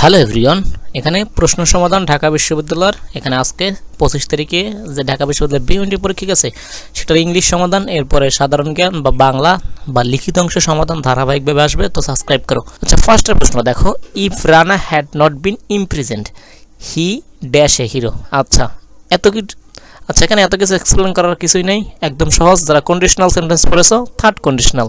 Hello everyone, এখানে প্রশ্ন সমাধান ঢাকা বিশ্ববিদ্যালয়ের, এখানে আজকে পঁচিশ তারিখে যে ঢাকা বিশ্ববিদ্যালয়ের বিউনিটি পরীক্ষা গেছে, সেটার ইংলিশ সমাধান, এরপরে সাধারণ জ্ঞান বা বাংলা বা লিখিত অংশ সমাধান ধারাবাহিকভাবে আসবে, তো সাবস্ক্রাইব করো। আচ্ছা ফার্স্টের প্রশ্ন, দেখো if Rana had not been imprisoned he dash a hero আচ্ছা এত কি আচ্ছা এখানে এত কিছু এক্সপ্লেন করার কিছুই নেই। একদম সহজ। যারা কন্ডিশনাল সেন্টেন্স পড়েছ থার্ড কন্ডিশনাল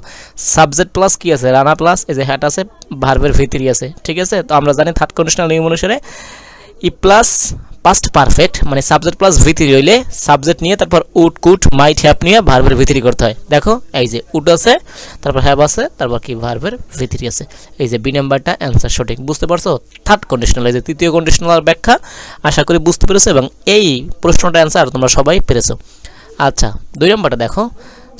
সাবজেক্ট প্লাস কি আছে? রানা প্লাস এই যে হ্যাট আছে ভার্বের ভিতরি আছে, ঠিক আছে? তো আমরা জানি থার্ড কন্ডিশনাল নিয়ম অনুসারে ই প্লাস পাস্ট পারফেক্ট মানে সাবজেক্ট প্লাস ভিতরি হইলে সাবজেক্ট নিয়ে তারপর উড কুট, মাইট, হ্যাপ নিয়ে ভার্বের ভিতরি করতে হয়। দেখো, এই যে উড আছে, তারপর হ্যাভ আছে, তারপর কি ভার্বের ভিতরি আছে। এই যে বি নাম্বারটা অ্যান্সার সঠিক, বুঝতে পারছ? থার্ড কন্ডিশনাল এই যে তৃতীয় কন্ডিশনাল ব্যাখ্যা, আশা করি বুঝতে পেরেছ এবং এই প্রশ্নটা অ্যান্সার তোমরা সবাই পেরেছ। আচ্ছা দুই নম্বরটা দেখো।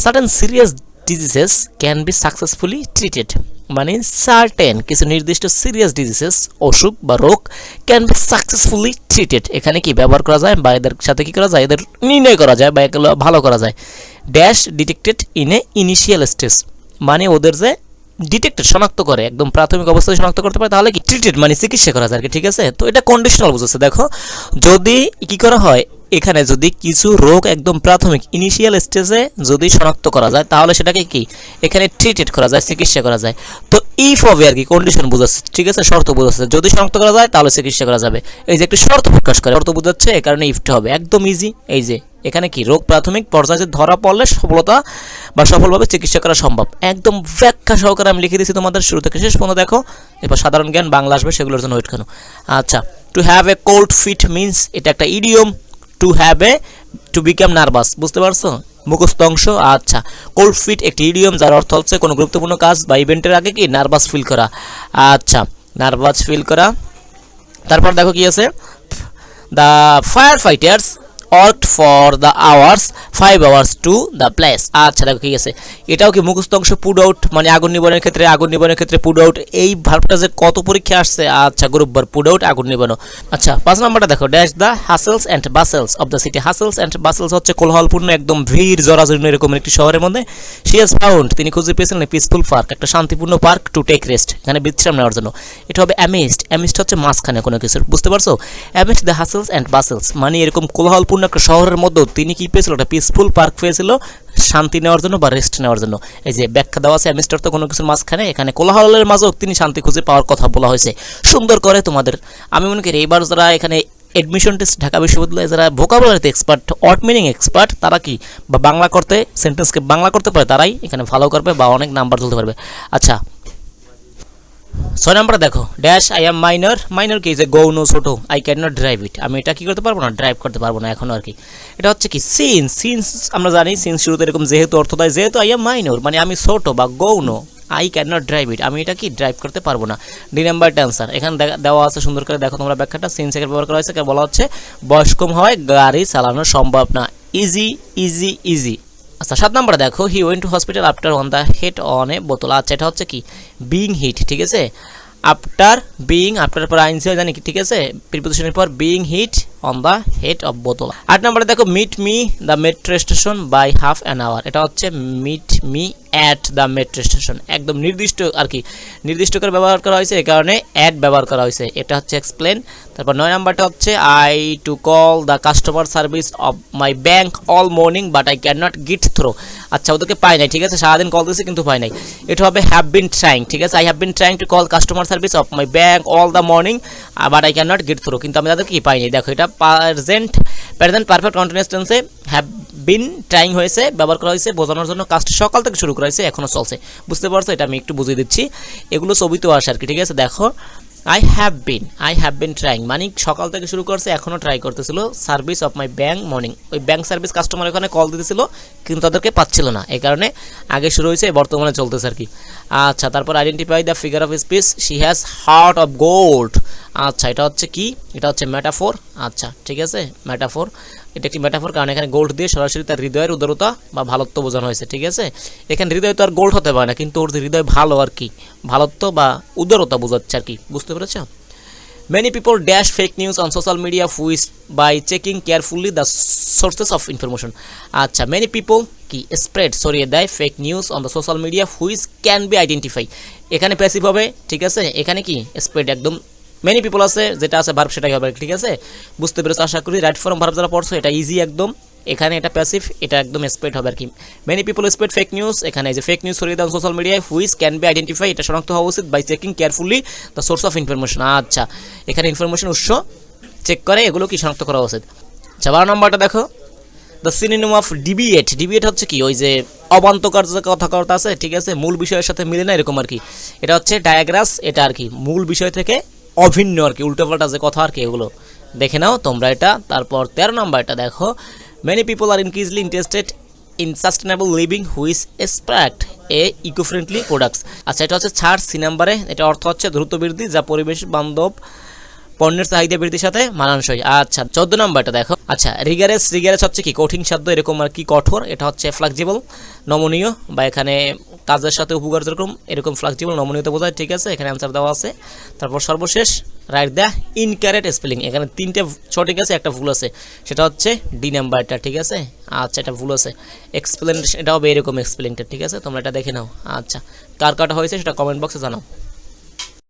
Certain serious diseases can be successfully treated মানে সার্টেন কিছু নির্দিষ্ট সিরিয়াস ডিজিজেস অসুখ বা রোগ ক্যান বি সাকসেসফুলি ট্রিটেড এখানে কি ব্যবহার করা যায় বা এদের সাথে কি করা যায়? এদের নির্ণয় করা যায় বা এগুলো ভালো করা যায়। Dash detected in a initial stage মানে ওদের যে ডিটেক্টেড শনাক্ত করে, একদম প্রাথমিক অবস্থায় শনাক্ত করতে পারে, তাহলে কি ট্রিটেড মানে চিকিৎসা করা যায় আর কি, ঠিক আছে? তো এটা কন্ডিশনাল বুঝেছে দেখো, যদি কি করা হয় এখানে যদি কিছু রোগ একদম প্রাথমিক ইনিশিয়াল স্টেজে যদি শনাক্ত করা যায়, তাহলে সেটাকে কি? এখানে ট্রিটেড করা যায়, চিকিৎসা করা যায়। তো ইফ হবে আর কি কন্ডিশন বোঝাচ্ছে, ঠিক আছে? শর্ত বোঝাচ্ছে। যদি শনাক্ত করা যায়, তাহলে চিকিৎসা করা যাবে। এই যে একটি শর্ত প্রকাশ করে, শর্ত বোঝাচ্ছে এই কারণে ইফটা হবে। একদম ইজি এই যে, এখানে কি? রোগ প্রাথমিক পর্যায়ে ধরা পড়লে সফলতা বা সফলভাবে চিকিৎসা করা সম্ভব। একদম ব্যাখ্যা সহকারে আমি লিখে দিয়েছি তোমাদের শুরু থেকে। শেষ পর্যন্ত দেখো। এবার সাধারণ জ্ঞান, বাংলা আসবে, সেগুলোর জন্য ওয়েট কেন আচ্ছা to have a cold feet means এটা একটা idiom to have a to become nervous বুঝতে পারছ? মুখস্থ অংশ আচ্ছা। কোল্ড ফিট একটি ইডিয়ম যার অর্থ হচ্ছে কোনো গুরুত্বপূর্ণ কাজ বা ইভেন্টের আগে কি? নার্ভাস ফিল করা। আচ্ছা নার্ভাস ফিল করা। তারপর দেখো কি আছে? The fire fighters worked for the hours five hours to the place আচ্ছা দেখো কি আছে। এটাও কি মুখস্থ অংশ পুড আউট মানে আগুন নিবানোর ক্ষেত্রে, আগুন নিবানোর ক্ষেত্রে পুড আউট এই ভার্বটা যে কত পরীক্ষা আসছে? আচ্ছা গ্রুপ বার পুড আউট আগুন নিবানো আচ্ছা পাঁচ নাম্বারটা দেখো dash the hustles and bustles of the city hustles and bustles হচ্ছে কোলাহলপূর্ণ, একদম ভিড়, জরাজীর্ণ, এরকম একটি শহরের মধ্যে। সি এস ফাউন্ড তিনি খুঁজে পেয়েছিলেন পিসফুল পার্ক একটা শান্তিপূর্ণ পার্ক টু টেক রেস্ট এখানে বিশ্রাম নেওয়ার জন্য। এটা হবে অ্যামিস্ট অ্যামিস্ট হচ্ছে মাঝখানে কোনো কিছু বুঝতে পারছ? অ্যামিস্ট দ্য হাসেলস অ্যান্ড বাসেলস মানে এরকম কোলাহলপূর্ণ একটা শহরের মধ্যেও তিনি কি পেয়েছিল? একটা পিসফুল পার্ক পেয়েছিল, শান্তি নেওয়ার জন্য বা রেস্ট নেওয়ার জন্য। এই যে ব্যাখ্যা দেওয়া আছে অ্যামিস্টার তো কোনো কিছুর মাঝখানে, এখানে কোলাহলের মাঝেও তিনি শান্তি খুঁজে পাওয়ার কথা বলা হয়েছে। সুন্দর করে তোমাদের, আমি মনে করি এইবার যারা এখানে এডমিশন টেস্ট ঢাকা বিশ্ববিদ্যালয়ে যারা ভোকাবুলারিতে এক্সপার্ট অট মিনিং এক্সপার্ট তারা কি বা বাংলা করতে সেন্টেন্সকে বাংলা করতে পারে, তারাই এখানে ভালো করবে বা অনেক নাম্বার তুলতে পারবে। আচ্ছা ছয় নম্বর দেখো dash I am minor minor কি যে গৌণ ছোটো I can not drive it আমি এটা কী করতে পারব না? ড্রাইভ করতে পারব না এখনও আর কি। এটা হচ্ছে কি সিন্স সিন্স আমরা জানি সিন্স শুরুতে এরকম যেহেতু অর্থ দেয়, যেহেতু আই এম মাইনর মানে আমি ছোট বা গৌণ I can not drive it আমি এটা কি ড্রাইভ করতে পারব না? ডি নাম্বারটা অ্যান্সার এখানে দেওয়া আছে সুন্দর করে, দেখো তোমরা ব্যাখ্যাটা। সিন্স এর ব্যবহার করা হয়েছে বলা হচ্ছে বয়স কম হয় গাড়ি চালানো সম্ভব না। ইজি ইজি ইজি আচ্ছা সাত নম্বরে দেখো he went to hospital after on the head on a বোতল আচ্ছা এটা হচ্ছে কি? বিং হিট ঠিক আছে? আফটার বিং আফটার পর আইনসি হয় জানি কি, ঠিক আছে? প্রিপোজিশনের পর being hit on the head of বোতল আট নম্বরে দেখো meet me the metro station by half an hour এটা হচ্ছে meet me at the metro station একদম নির্দিষ্ট আর কি, নির্দিষ্ট করে ব্যবহার করা হয়েছে, এই কারণে অ্যাড ব্যবহার করা হয়েছে। এটা হচ্ছে এক্সপ্লেন তারপর নয় নাম্বারটা হচ্ছে I to call the customer service of my bank all morning but I can not get through আচ্ছা ওদেরকে পাই নাই, ঠিক আছে? সারাদিন কল দিয়েছে, কিন্তু পাই নাই। এটা হবে হ্যাভ বিন ট্রাইং ঠিক আছে? I have been trying to call customer service of my bank all the morning but I can not get through কিন্তু আমি তাদেরকে পাইনি দেখো, এটা প্রেজেন্ট প্রেজেন্ট পারফেক্ট কন্টিনিউয়াস টেন্সে হ্যাভ বিন ট্রাইং হয়েছে, ব্যবহার করা হয়েছে, বোঝানোর জন্য কাজটি সকাল থেকে শুরু করা হয়েছে এখনও চলছে। বুঝতে পারছ? এটা আমি একটু বুঝিয়ে দিচ্ছি। এগুলো ছবিতেও আসে আর কি, ঠিক আছে? দেখো I have been I have been trying মানে সকাল থেকে শুরু করছে এখনও ট্রাই করতেছিল। Service of my bank morning ওই ব্যাঙ্ক সার্ভিস কাস্টমার ওখানে কল দিতেছিল, কিন্তু তাদেরকে পাচ্ছিল না। এই কারণে আগে শুরু হয়েছে বর্তমানে চলতেছে আর কি। আচ্ছা তারপর identify the figure of speech she has heart of gold আচ্ছা এটা হচ্ছে কি? এটা হচ্ছে মেটাফোর আচ্ছা ঠিক আছে? মেটাফোর এটা একটি মেটাফোর কারণ এখানে গোল্ড দিয়ে সরাসরি তার হৃদয়ের উদারতা বা ভালত্ব বোঝানো হয়েছে, ঠিক আছে? এখানে হৃদয় তো আর গোল্ড হতে পারে না, কিন্তু ওর হৃদয় ভালো আর কি, ভালত্ব বা উদারতা বোঝাচ্ছে আর কি, বুঝতে পেরেছ? Many people dash fake news on social media which by checking carefully the sources of information. আচ্ছা many people কি স্প্রেড সরিয়ে দেয় fake news on the social media which can be identify এখানে প্যাসিভ হবে, ঠিক আছে? এখানে কি স্প্রেড একদম মেনি পিপল আছে, যেটা আছে ভার্ব সেটাই হবে ঠিক আছে? বুঝতে পেরেছ, আশা করি? রাইট ফর্ম ভার্ব যারা পড়ছো, এটা ইজি একদম। এখানে এটা প্যাসিভ এটা একদম স্প্রেড হবে আর কি। Many people spread fake news এখানে যে ফেক নিউজ ছড়িয়ে দেওয়া সোশ্যাল মিডিয়ায় হুইচ ক্যান বি আইডেন্টিফাই এটা শনাক্ত হওয়া উচিত by checking carefully the source of information আচ্ছা এখানে ইনফরমেশন উৎস চেক করে, এগুলো কি শনাক্ত করা উচিত? আচ্ছা বারো নম্বরটা দেখো। দ্য সিনিম অফ ডিবিএট ডিবিএট হচ্ছে কি? ওই যে অবান্তকার যে কথাবার্তা আছে, ঠিক আছে? মূল বিষয়ের সাথে মিলে না, এরকম আর কি। এটা হচ্ছে ডায়াগ্রাস এটা আর কি। মূল বিষয় থেকে অভিন্ন আর কি, উল্টোপাল্টা যে কথা আর কি এগুলো। দেখে নাও তোমরা এটা, তারপর তেরো নম্বরটা দেখো। Many people are increasingly interested in sustainable living who's expect a eco friendly products আচ্ছা এটা হচ্ছে ছাড় সি নাম্বারে, এটা অর্থ হচ্ছে দ্রুত বৃদ্ধি যা পরিবেশ বান্ধব পণ্যের চাহিদা বৃদ্ধির সাথে মানানসই। আচ্ছা চোদ্দ নম্বরটা দেখো। আচ্ছা রিগারেস রিগারেস হচ্ছে কি? কঠিন শব্দ এরকম আর কি কঠোর? এটা হচ্ছে ফ্লেক্সিবল নমনীয় বা এখানে কাজের সাথে উপকার যেরকম, এরকম ফ্লেক্সিবল নমনীয়তা বোঝায়। ঠিক আছে, এখানে অ্যান্সার দেওয়া আছে। তারপর সর্বশেষ রাইট দ্য ইনক্যারেট স্পেলিং এখানে তিনটে সঠিক আছে, একটা ভুল আছে। সেটা হচ্ছে ডি নাম্বারটা ঠিক আছে? আচ্ছা এটা ভুল আছে। এক্সপ্লেন এটা হবে এরকম এক্সপ্লেনটা ঠিক আছে? তোমরা এটা দেখে নাও। আচ্ছা কার কাটা হয়েছে সেটা কমেন্ট বক্সে জানাও।